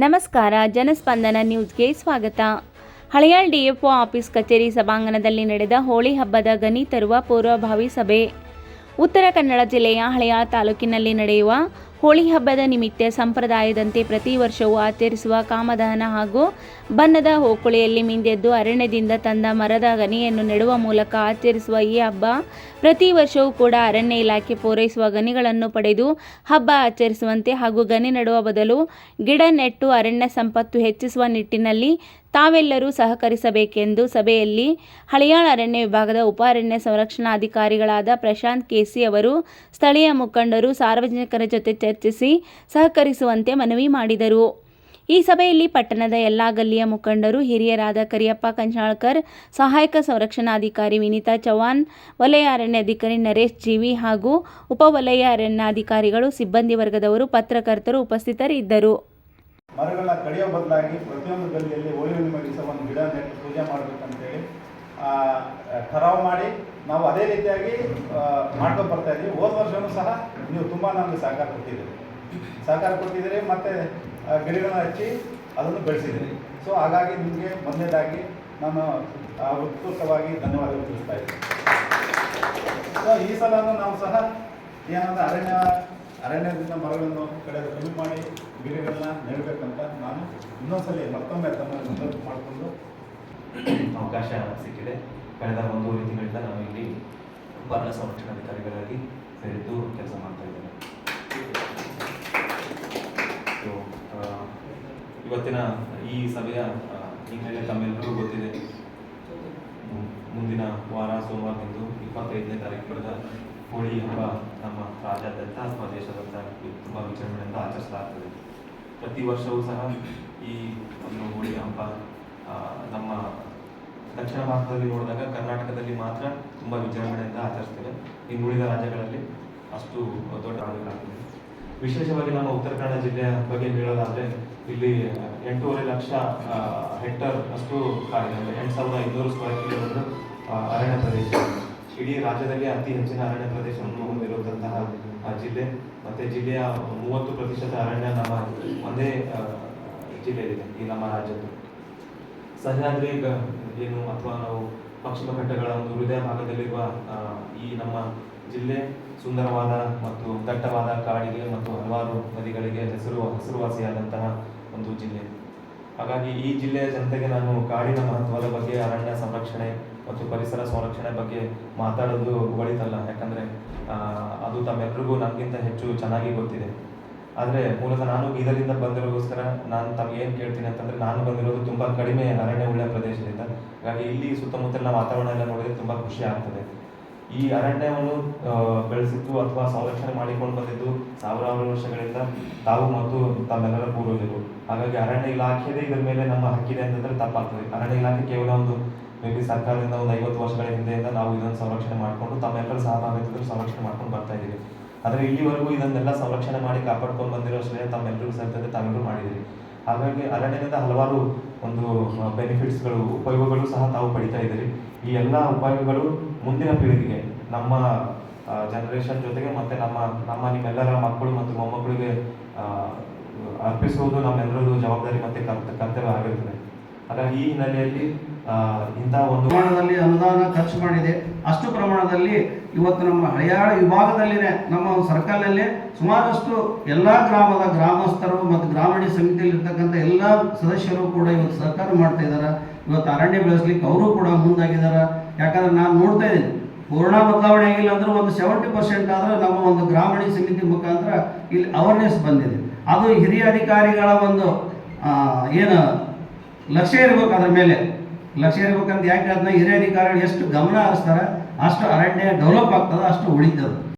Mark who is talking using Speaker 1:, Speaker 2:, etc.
Speaker 1: ನಮಸ್ಕಾರ, ಜನಸ್ಪಂದನ ನ್ಯೂಸ್ಗೆ ಸ್ವಾಗತ. ಹಳೆಯಾಳ್ ಡಿಎಫ್ಒ ಆಫೀಸ್ ಕಚೇರಿ ಸಭಾಂಗಣದಲ್ಲಿ ನಡೆದ ಹೋಳಿ ಹಬ್ಬದ ಗನಿ ತರುವ ಪೂರ್ವಭಾವಿ ಸಭೆ. ಉತ್ತರ ಕನ್ನಡ ಜಿಲ್ಲೆಯ ಹಳೆಯಾಳ್ ತಾಲೂಕಿನಲ್ಲಿ ನಡೆಯುವ ಹೋಳಿ ಹಬ್ಬದ ನಿಮಿತ್ತ ಸಂಪ್ರದಾಯದಂತೆ ಪ್ರತಿ ವರ್ಷವೂ ಆಚರಿಸುವ ಕಾಮದಹನ ಹಾಗೂ ಬಣ್ಣದ ಹೋಕುಳಿಯಲ್ಲಿ ಮಿಂದೆದ್ದು ಅರಣ್ಯದಿಂದ ತಂದ ಮರದ ಗನಿಯನ್ನು ನೆಡುವ ಮೂಲಕ ಆಚರಿಸುವ ಈ ಹಬ್ಬ, ಪ್ರತಿ ವರ್ಷವೂ ಕೂಡ ಅರಣ್ಯ ಇಲಾಖೆ ಪೂರೈಸುವ ಗನಿಗಳನ್ನು ಪಡೆದು ಹಬ್ಬ ಆಚರಿಸುವಂತೆ ಹಾಗೂ ಗನಿ ನೆಡುವ ಬದಲು ಗಿಡ ನೆಟ್ಟು ಅರಣ್ಯ ಸಂಪತ್ತು ಹೆಚ್ಚಿಸುವ ನಿಟ್ಟಿನಲ್ಲಿ ತಾವೆಲ್ಲರೂ ಸಹಕರಿಸಬೇಕೆಂದು ಸಭೆಯಲ್ಲಿ ಹಳಿಯಾಳ ಅರಣ್ಯ ವಿಭಾಗದ ಉಪ ಅರಣ್ಯ ಸಂರಕ್ಷಣಾಧಿಕಾರಿಗಳಾದ ಪ್ರಶಾಂತ್ ಕೆಸಿ ಅವರು ಸ್ಥಳೀಯ ಮುಖಂಡರು ಸಾರ್ವಜನಿಕರ ಜೊತೆ ಚರ್ಚಿಸಿ ಸಹಕರಿಸುವಂತೆ ಮನವಿ ಮಾಡಿದರು. ಈ ಸಭೆಯಲ್ಲಿ ಪಟ್ಟಣದ ಎಲ್ಲಾ ಗಲ್ಲಿಯ ಮುಖಂಡರು, ಹಿರಿಯರಾದ ಕರಿಯಪ್ಪ ಕಂಚಾಳ್ಕರ್, ಸಹಾಯಕ ಸಂರಕ್ಷಣಾಧಿಕಾರಿ ವಿನಿತಾ ಚೌಹಾಣ್ ವಲಯ ಅರಣ್ಯಾಧಿಕಾರಿ ನರೇಶ್ ಜೀವಿ ಹಾಗೂ ಉಪವಲಯ ಅರಣ್ಯಾಧಿಕಾರಿಗಳು, ಸಿಬ್ಬಂದಿ ವರ್ಗದವರು, ಪತ್ರಕರ್ತರು ಉಪಸ್ಥಿತರಿದ್ದರು.
Speaker 2: ಮರಗಳ ಕಡಿಯೋ ಬದಲಾಗಿ ಪ್ರತಿಯೊಂದು ಗಲ್ಲಿಯಲ್ಲಿ ಹುಣ್ಣಿಮೆ ದಿವಸ ಒಂದು ಗಿಡ ನೆಟ್ಟು ಪೂಜೆ ಮಾಡಬೇಕಂತೇಳಿ ಠರಾವ್ ಮಾಡಿ, ನಾವು ಅದೇ ರೀತಿಯಾಗಿ ಮಾಡ್ಕೊಂಡು ಬರ್ತಾ ಇದ್ದೀವಿ. ಹೋದ ವರ್ಷವೂ ಸಹ ನೀವು ತುಂಬ ನಮಗೆ ಸಹಕಾರ ಕೊಟ್ಟಿದ್ದೀರಿ. ಸಹಕಾರ ಕೊಟ್ಟಿದ್ದೀರಿ, ಮತ್ತು ಗಿಡಗಳನ್ನ ಹಚ್ಚಿ ಅದನ್ನು ಬೆಳೆಸಿದ್ರಿ ಸೊ ಹಾಗಾಗಿ ನಿಮಗೆ ಮೊದಲನೇದಾಗಿ ನಾನು ಉತ್ಕೃಷ್ಟವಾಗಿ ಧನ್ಯವಾದಗಳು ತಿಳಿಸ್ತಾ ಇದ್ದೀನಿ. ಸೊ ಈ ಸಲನೂ ನಾವು ಸಹ ಏನಂದ್ರೆ ಅರಣ್ಯ, ಅರಣ್ಯದಿಂದ ಮರಗಳನ್ನು ಕಡೆ ಕಮ್ಮಿ ಮಾಡಿ ಗಿಡಗಳನ್ನ ನೆಡಬೇಕಂತ ನಾನು ಇನ್ನೊಂದ್ಸಲಿ ಮತ್ತೊಮ್ಮೆ ತಮ್ಮ ಮನವಿ ಮಾಡಿಕೊಂಡು
Speaker 3: ಅವಕಾಶ ಸಿಕ್ಕಿದೆ. ಕಳೆದ ಒಂದೂವರೆ ತಿಂಗಳಿಂದ ನಾವು ಇಲ್ಲಿ ಬರಣ ಸಂರಕ್ಷಣಾಧಿಕಾರಿಗಳಾಗಿ ಸೇರಿದ್ದು ಕೆಲಸ ಮಾಡ್ತಾ ಇದ್ದೇನೆ ಸೊ, ಆ, ಇವತ್ತಿನ ಈ ಸಭೆಯ ಹಿನ್ನೆಲೆ ತಮ್ಮೆಲ್ಲರಿಗೂ ಗೊತ್ತಿದೆ. ಮುಂದಿನ ವಾರ ಸೋಮವಾರದಿಂದ ಇಪ್ಪತ್ತೈದನೇ ತಾರೀಕು ಬರೆದ ಹೋಳಿ ಹಬ್ಬ ನಮ್ಮ ರಾಜ್ಯಾದ್ಯಂತ ಅಥವಾ ದೇಶಾದ್ಯಂತ ತುಂಬ ವಿಜೃಂಭಣೆಯಿಂದ ಆಚರಿಸಲಾಗ್ತದೆ. ಪ್ರತಿ ವರ್ಷವೂ ಸಹ ಈ ಒಂದು ಹೋಳಿ ಹಬ್ಬ ನಮ್ಮ ದಕ್ಷಿಣ ಭಾರತದಲ್ಲಿ ನೋಡಿದಾಗ ಕರ್ನಾಟಕದಲ್ಲಿ ಮಾತ್ರ ತುಂಬ ವಿಜೃಂಭಣೆಯಿಂದ ಆಚರಿಸ್ತೇವೆ. ಇನ್ನುಳಿದ ರಾಜ್ಯಗಳಲ್ಲಿ ಅಷ್ಟು ದೊಡ್ಡ ಆಗಬೇಕಾಗ್ತದೆ ವಿಶೇಷವಾಗಿ ನಮ್ಮ ಉತ್ತರ ಕನ್ನಡ ಜಿಲ್ಲೆಯ ಬಗ್ಗೆ ಹೇಳೋದಾದ್ರೆ, ಇಲ್ಲಿ ಎಂಟೂವರೆ ಲಕ್ಷ ಹೆಕ್ಟರ್ ಅಷ್ಟು ಕಾಡಿದೆ. ಎಂಟು ಸಾವಿರದ ಐನೂರು ಸ್ಕ್ವೇರ್ ಕಿಲೋಮೀಟರ್ ಅರಣ್ಯ ಪ್ರದೇಶ. ಇಡೀ ರಾಜ್ಯದಲ್ಲಿ ಅತಿ ಹೆಚ್ಚಿನ ಅರಣ್ಯ ಪ್ರದೇಶವನ್ನು ಹೊಂದಿರುವಂತಹ ಜಿಲ್ಲೆ. ಮತ್ತೆ ಜಿಲ್ಲೆಯ ಮೂವತ್ತು ಪ್ರತಿಶತ ಅರಣ್ಯ ನಮ್ಮ ಒಂದೇ ಜಿಲ್ಲೆಯಲ್ಲಿದೆ ಈ ನಮ್ಮ ರಾಜ್ಯದ್ದು. ಸಹ್ಯಾದ್ರಿ ಏನು ಅಥವಾ ನಾವು ಪಶ್ಚಿಮ ಘಟ್ಟಗಳ ಒಂದು ಹೃದಯ ಭಾಗದಲ್ಲಿರುವ ಈ ನಮ್ಮ ಜಿಲ್ಲೆ ಸುಂದರವಾದ ಮತ್ತು ದಟ್ಟವಾದ ಕಾಡಿಗೆ ಮತ್ತು ಹಲವಾರು ನದಿಗಳಿಗೆ ಹೆಸರು, ಹೆಸರುವಾಸಿಯಾದಂತಹ ಒಂದು ಜಿಲ್ಲೆ. ಹಾಗಾಗಿ ಈ ಜಿಲ್ಲೆಯ ಜನತೆಗೆ ನಾನು ಕಾಡಿನ ಮಹತ್ವದ ಬಗ್ಗೆ, ಅರಣ್ಯ ಸಂರಕ್ಷಣೆ ಮತ್ತು ಪರಿಸರ ಸಂರಕ್ಷಣೆ ಬಗ್ಗೆ ಮಾತಾಡೋದು ಒಳಿತಲ್ಲ ಯಾಕಂದ್ರೆ ಅದು ತಮ್ಮೆಲ್ಲರಿಗೂ ನನಗಿಂತ ಹೆಚ್ಚು ಚೆನ್ನಾಗಿ ಗೊತ್ತಿದೆ. ಆದರೆ ಮೂಲತಃ ನಾನು ಬೀದರಿಂದ ಬಂದಿರೋಗೋಸ್ಕರ ನಾನು ತಮಗೇನು ಕೇಳ್ತೀನಿ ಅಂತಂದ್ರೆ, ನಾನು ಬಂದಿರೋದು ತುಂಬ ಕಡಿಮೆ ಅರಣ್ಯ ಉಳ್ಳ ಪ್ರದೇಶದಿಂದ. ಹಾಗಾಗಿ ಇಲ್ಲಿ ಸುತ್ತಮುತ್ತಲಿನ ವಾತಾವರಣ ಎಲ್ಲ ನೋಡಿದ್ರೆ ತುಂಬ ಖುಷಿ ಆಗ್ತದೆ. ಈ ಅರಣ್ಯವನ್ನು ಬೆಳೆಸಿದ್ದು ಅಥವಾ ಸಂರಕ್ಷಣೆ ಮಾಡಿಕೊಂಡು ಬಂದಿದ್ದು ಸಾವಿರಾರು ವರ್ಷಗಳಿಂದ ತಾವು ಮತ್ತು ತಮ್ಮೆಲ್ಲರ ಪೂರ್ವಜರು. ಹಾಗಾಗಿ ಅರಣ್ಯ ಇಲಾಖೆಯೇ ಇದರ ಮೇಲೆ ನಮ್ಮ ಹಕ್ಕಿದೆ ಅಂತಂದ್ರೆ ತಪ್ಪಾಗ್ತದೆ. ಅರಣ್ಯ ಇಲಾಖೆ ಕೇವಲ ಒಂದು ಮೇ ಬಿ ಸರ್ಕಾರದಿಂದ ಒಂದು ಐವತ್ತು ವರ್ಷಗಳ ಹಿಂದೆಯಿಂದ ನಾವು ಇದನ್ನು ಸಂರಕ್ಷಣೆ ಮಾಡಿಕೊಂಡು ತಮ್ಮೆಲ್ಲರ ಸಹಭಾಗಿತ್ವದಲ್ಲಿ ಸಂರಕ್ಷಣೆ ಮಾಡ್ಕೊಂಡು ಬರ್ತಾ ಇದ್ದೀವಿ. ಆದರೆ ಇಲ್ಲಿವರೆಗೂ ಇದನ್ನೆಲ್ಲ ಸಂರಕ್ಷಣೆ ಮಾಡಿ ಕಾಪಾಡ್ಕೊಂಡು ಬಂದಿರೋ ಶ್ರೇಯ ತಮ್ಮೆಲ್ಲರಿಗೂ ಸೇರ್ತದೆ, ತಾವೆಲ್ಲರೂ ಮಾಡಿದ್ದೀರಿ. ಹಾಗಾಗಿ ಅರಣ್ಯದಿಂದ ಹಲವಾರು ಒಂದು ಬೆನಿಫಿಟ್ಸ್ಗಳು ಉಪಯೋಗಗಳು ಸಹ ತಾವು ಪಡಿತಾ ಇದ್ದೀರಿ. ಈ ಎಲ್ಲ ಉಪಯೋಗಗಳು ಮುಂದಿನ ಪೀಳಿಗೆಗೆ, ನಮ್ಮ ಜನರೇಷನ್ ಜೊತೆಗೆ ಮತ್ತೆ ನಮ್ಮ ನಮ್ಮ ನಿಮ್ಮೆಲ್ಲರ ಮಕ್ಕಳು ಮತ್ತು ಮೊಮ್ಮಕ್ಕಳಿಗೆ ಅರ್ಪಿಸುವುದು ನಮ್ಮೆಲ್ಲರದು ಜವಾಬ್ದಾರಿ ಮತ್ತೆ ಕರ್ತ- ಕರ್ತವ್ಯ ಆಗಿರ್ತದೆ. ಹಾಗಾಗಿ ಈ ಹಿನ್ನೆಲೆಯಲ್ಲಿ ಇಂಥ ಒಂದು
Speaker 4: ಪ್ರಮಾಣದಲ್ಲಿ ಅನುದಾನ ಖರ್ಚು ಮಾಡಿದೆ. ಅಷ್ಟು ಪ್ರಮಾಣದಲ್ಲಿ ಇವತ್ತು ನಮ್ಮ ಹಳೆಯಾಳ ವಿಭಾಗದಲ್ಲಿನೇ, ನಮ್ಮ ಸರ್ಕಲ್ನಲ್ಲಿ ಸುಮಾರಷ್ಟು ಎಲ್ಲ ಗ್ರಾಮದ ಗ್ರಾಮಸ್ಥರು ಮತ್ತು ಗ್ರಾಮೀಣ ಸಮಿತಿಯಲ್ಲಿ ಇರ್ತಕ್ಕಂಥ ಎಲ್ಲ ಸದಸ್ಯರು ಕೂಡ ಇವತ್ತು ಸಹಕಾರ ಮಾಡ್ತಾ ಇದ್ದಾರೆ ಇವತ್ತು ಅರಣ್ಯ ಬೆಳೆಸ್ಲಿಕ್ಕೆ ಅವರು ಕೂಡ ಮುಂದಾಗಿದ್ದಾರೆ ಯಾಕಂದ್ರೆ ನಾನು ನೋಡ್ತಾ ಇದ್ದೀನಿ ಪೂರ್ಣ ಬದಲಾವಣೆ ಆಗಿಲ್ಲ ಅಂದ್ರೆ ಒಂದು ಸೆವೆಂಟಿ ಪರ್ಸೆಂಟ್ ಆದ್ರೆ ನಮ್ಮ ಒಂದು ಗ್ರಾಮೀಣ ಸಮಿತಿ ಮುಖಾಂತರ ಇಲ್ಲಿ ಅವೇರ್ನೆಸ್ ಬಂದಿದೆ. ಅದು ಹಿರಿಯ ಅಧಿಕಾರಿಗಳ ಒಂದು ಏನು ಲಕ್ಷ್ಯ ಇರಬೇಕು ಅದ್ರ ಮೇಲೆ. ಲಕ್ಷ್ಯ ಇರ್ಬೇಕಂತ ಯಾಕೆ ಅದನ್ನ ಹಿರಿಯ ಅಧಿಕಾರಿಗಳು ಎಷ್ಟು ಗಮನ ಹರಿಸ್ತಾರೆ, ಅಷ್ಟು ಅರಣ್ಯ ಡೆವಲಪ್ ಆಗ್ತದೆ, ಅಷ್ಟು ಉಳಿತದೆ.